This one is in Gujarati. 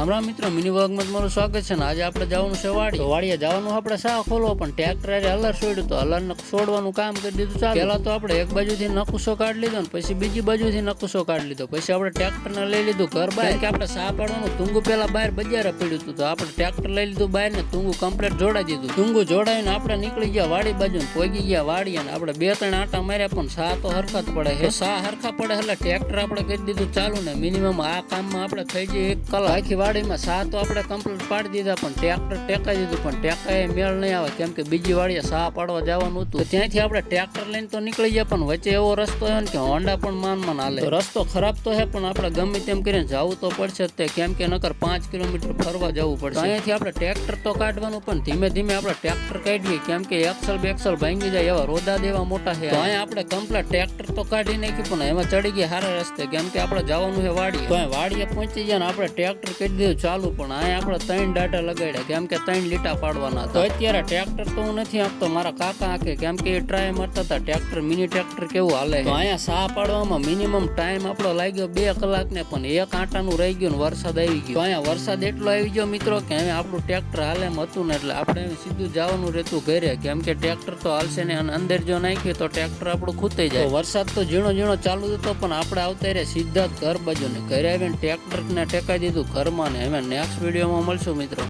રામ રામ મિત્રો, મિની વર્ગમાં તમારું સ્વાગત છે ને આજે આપણે જવાનું છે વાડી વાડીએ જવાનું આપણે સા ખોલવો, પણ ટ્રેક્ટરે અલર છોડ્યું તો અલર છોડવાનું કામ કરી દીધું ચાલ. પહેલા તો આપણે એક બાજુથી નકુસો કાઢી લીધો ને પછી બીજી બાજુથી નકુસો કાઢી લીધો. પછી આપણે ટ્રેક્ટર ને લઈ લીધું ઘર બહાર. કે આપણે સા પાડવાનું, તુંગુ પેલા બહાર બજારે પડ્યું હતું તો આપણે ટ્રેક્ટર લઈ લીધું બહાર ને તુંગુ કમ્પ્લીટ જોડાઈ દીધું. તુંગુ જોડાઈને આપણે નીકળી ગયા વાડી બાજુ પોગી ગયા વાડી અને આપણે બે ત્રણ આટા માર્યા પણ સા તો હરખા જ પડે છે. સા હરખા પડે એટલે ટ્રેક્ટર આપણે કરી દીધું ચાલુ ને મિનિમમ આ કામમાં આપણે થઈ જઈએ એક કલાક. આખી વાડીમાં સા તો આપણે કમ્પ્લીટ પાડી દીધા, પણ ટ્રેક્ટર ટેકાઈ દીધું, પણ ટેકાએ મેળ નહીં આવે. કેમ કે બીજી વાડીએ સા પાડવા જવાનું હતું. તો ત્યાંથી આપણે ટ્રેક્ટર લઈને તો નીકળી ગયા, પણ વચ્ચે એવો રસ્તો હોય ને કે હોન્ડા પણ માન માન હાલે. તો રસ્તો ખરાબ તો છે પણ આપણે ગમે તેમ કરીને જવું તો પડશે જ તે. કેમ કે નકર પાંચ કિલોમીટર ફરવા જવું પડશે. અહીંયાથી આપણે ટ્રેક્ટર તો કાઢવાનું, પણ ધીમે ધીમે આપણે ટ્રેક્ટર કાઢીએ. કેમ કે એક્સલ બેક્સલ ભાંગી જાય એવા રોદા દેવા મોટા છે તો અહીંયા આપણે કમ્પ્લીટ ટ્રેક્ટર તો કાઢી નાખ્યું, પણ એમાં ચડી ગયા સારા રસ્તે. કેમ કે આપણે જવાનું છે વાડી તો અહીં વાડીએ પહોંચી ગયા ને આપણે ટ્રેક્ટર કરી દીધું ચાલુ પણ અહીંયા આપણે ત્રણ ડાટા લગાડ્યા કેમ કે ત્રણ લીટા પાડવાના હતા. તો અત્યારે ટ્રેક્ટર તો હું નથી આપતો મારા કાકા આંકે કેમ કે એ ટ્રાય મારતા હતા ટ્રેક્ટર મિની ટ્રેક્ટર કેવું હાલે તો અહીંયા સા પાડવામાં મિનિમમ ટાઈમ આપણો લાગ્યો બે કલાક ને પણ એક આંટાનું રહી ગયું ને વરસાદ આવી ગયો. અહીંયા વરસાદ એટલો આવી ગયો મિત્રો કે હવે આપણું ટ્રેક્ટર હાલે એમ હતું ને એટલે આપણે સીધું જવાનું રહેતું ઘરે કેમ કે ટ્રેક્ટર તો હાલશે ને અને અંદર જો નાખીએ તો ટ્રેક્ટર આપણું ખૂટી જાય. વરસાદ તો ઝીણો ઝીણો ચાલુ હતો પણ આપણે આવતા રહ્યા સીધા જ ઘર બાજુ ને ઘરે આવીને ટ્રેક્ટર ને ટેકાઈ દીધું ઘરમાં ને હવે નેક્સ્ટ વિડીયોમાં મળશું મિત્રો.